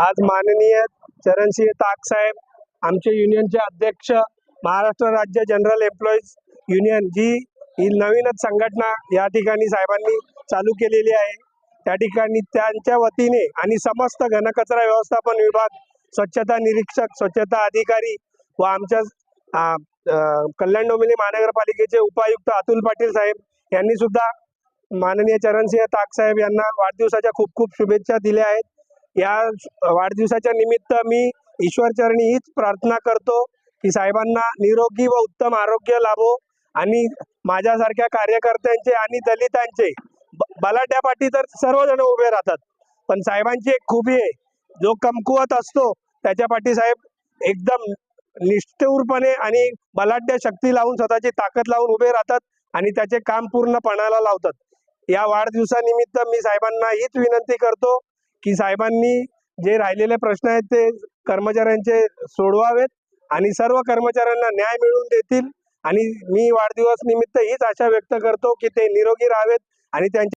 आज माननीय चरणसिंह ताक साहेब आमचे युनियनचे अध्यक्ष महाराष्ट्र राज्य जनरल एम्प्लॉईज युनियन जी ही नवीनच संघटना या ठिकाणी साहेबांनी चालू केलेली आहे. त्या ठिकाणी त्यांच्या वतीने आणि समस्त घनकचरा व्यवस्थापन विभाग स्वच्छता निरीक्षक स्वच्छता अधिकारी व आमच्या कल्याण डोंबिवली महानगरपालिकेचे उपायुक्त अतुल पाटील साहेब यांनी सुद्धा माननीय चरणसिंह ताक साहेब यांना वाढदिवसाच्या खूप खूप शुभेच्छा दिल्या आहेत. या वाढदिवसाच्या निमित्त मी ईश्वरचरणी हीच प्रार्थना करतो की साहेबांना निरोगी व उत्तम आरोग्य लाभो आणि माझ्यासारख्या कार्यकर्त्यांचे आणि दलितांचे ब- बलाढ्या पाठी तर सर्वजण उभे राहतात. पण साहेबांची एक खूबी आहे. जो कमकुवत असतो त्याच्या पाठी साहेब एकदम निष्ठुरपणे आणि बलाढ्य शक्ती लावून स्वतःची ताकद लावून उभे राहतात आणि त्याचे काम पूर्णपणाला लावतात. या वाढदिवसानिमित्त मी साहेबांना हीच विनंती करतो की साहेबांनी जे राहिलेले प्रश्न आहेत ते कर्मचाऱ्यांचे सोडवावेत आणि सर्व कर्मचाऱ्यांना न्याय मिळवून देतील. आणि मी वाढदिवस निमित्त हीच आशा व्यक्त करतो की ते निरोगी राहावेत आणि त्यांच्या